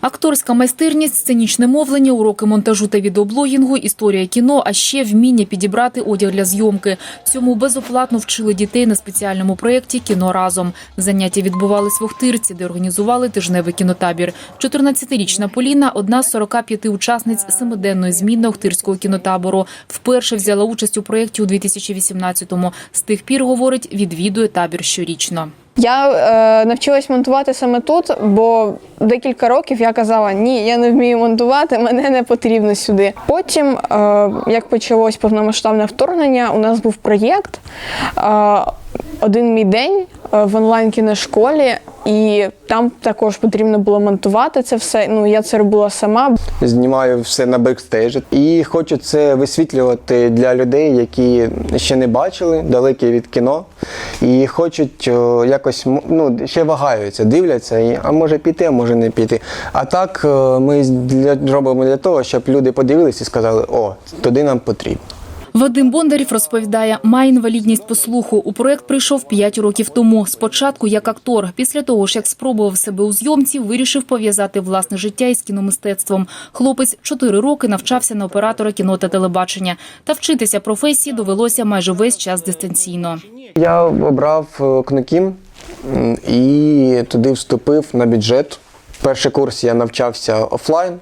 Акторська майстерність, сценічне мовлення, уроки монтажу та відеоблогінгу, історія кіно, а ще вміння підібрати одяг для зйомки. Цьому безоплатно вчили дітей на спеціальному проєкті Кіно разом. Заняття відбувались в Охтирці, де організували тижневий кінотабір. 14-річна Поліна – одна з 45 учасниць семиденної зміни Охтирського кінотабору. Вперше взяла участь у проєкті у 2018-му. З тих пір, говорить, відвідує табір щорічно. Я е, навчилась монтувати саме тут, бо декілька років я казала, ні, я не вмію монтувати, мене не потрібно сюди. Потім, е, як почалось повномасштабне вторгнення, у нас був проєкт е, один мій день е, в онлайн кіношколі, і там також потрібно було монтувати це все. Ну я це робила сама. знімаю все на бекстейджі. І хочу це висвітлювати для людей, які ще не бачили, далекі від кіно, і хочуть о, якось ну, ще вагаються, дивляться, і, а може піти, а може не піти. А так е, ми для, робимо для того, щоб люди подивилися і сказали, о, туди нам потрібно. Вадим Бондарів розповідає, має інвалідність по слуху. У проект прийшов 5 років тому. Спочатку як актор. Після того ж, як спробував себе у зйомці, вирішив пов'язати власне життя із кіномистецтвом. Хлопець 4 роки навчався на оператора кіно та телебачення. Та вчитися професії довелося майже весь час дистанційно. Я обрав е, КНОКІМ і туди вступив на бюджет. Перший курс я навчався офлайн,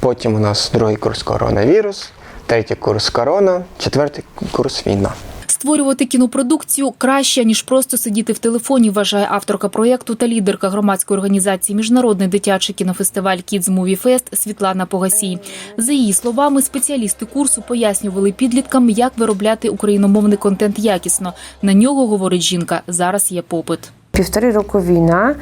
потім у нас другий курс коронавірус, третій курс корона, четвертий курс війна. Створювати кінопродукцію краще ніж просто сидіти в телефоні. Вважає авторка проєкту та лідерка громадської організації Міжнародний дитячий кінофестиваль Kids Movie Fest Світлана Погасій. За її словами, спеціалісти курсу пояснювали підліткам, як виробляти україномовний контент якісно. На нього говорить жінка. Зараз є попит. Півтори року війна,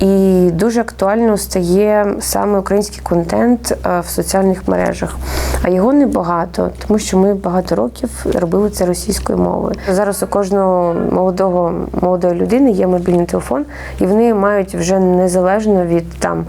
і дуже актуально стає саме український контент е, в соціальних мережах. А його небагато, тому що ми багато років робили це російською мовою. Зараз у кожного молодого молодої людини є мобільний телефон, і вони мають вже незалежно від там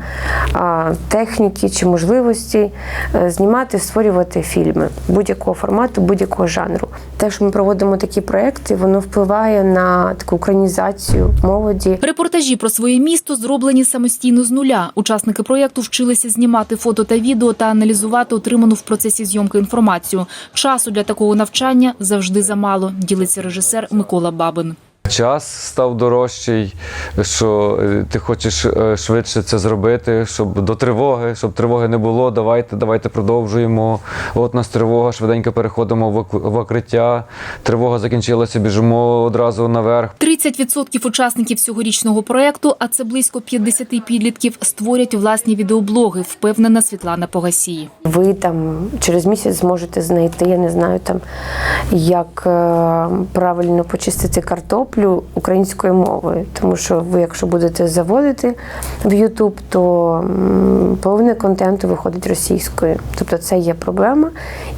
техніки чи можливості е, знімати, створювати фільми будь-якого формату, будь-якого жанру. Те, що ми проводимо такі проекти, воно впливає на таку українізацію молоді. Репортажі про своє місто зроблені самостійно з нуля. Учасники проєкту вчилися знімати фото та відео та аналізувати отриману в процесі зйомки інформацію. Часу для такого навчання завжди замало. Ділиться режисер Микола Бабин. Час став дорожчий, що е, ти хочеш е, швидше це зробити, щоб до тривоги, щоб тривоги не було. Давайте, давайте продовжуємо. От нас тривога, швиденько переходимо в ок- в укриття. Тривога закінчилася, біжимо одразу наверх. 30% учасників цьогорічного проєкту, а це близько 50 підлітків, створять власні відеоблоги, впевнена Світлана Погасій. Ви там через місяць зможете знайти, я не знаю там, як е, правильно почистити картоплю українською мовою. Тому що ви, якщо будете заводити в YouTube, то половина контенту виходить російською. Тобто це є проблема.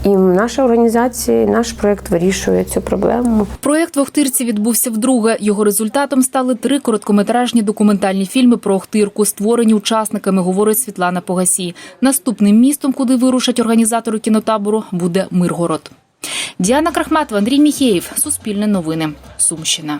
І наша організація, наш проєкт вирішує цю проблему. Проєкт в Охтирці відбувся вдруге. Його результатом стали три короткометражні документальні фільми про Охтирку, створені учасниками, говорить Світлана Погасій. Наступним містом, куди вирушать організатори кінотабору, буде Миргород. Діана Крахматова, Андрій Міхеєв, Суспільне новини, Сумщина.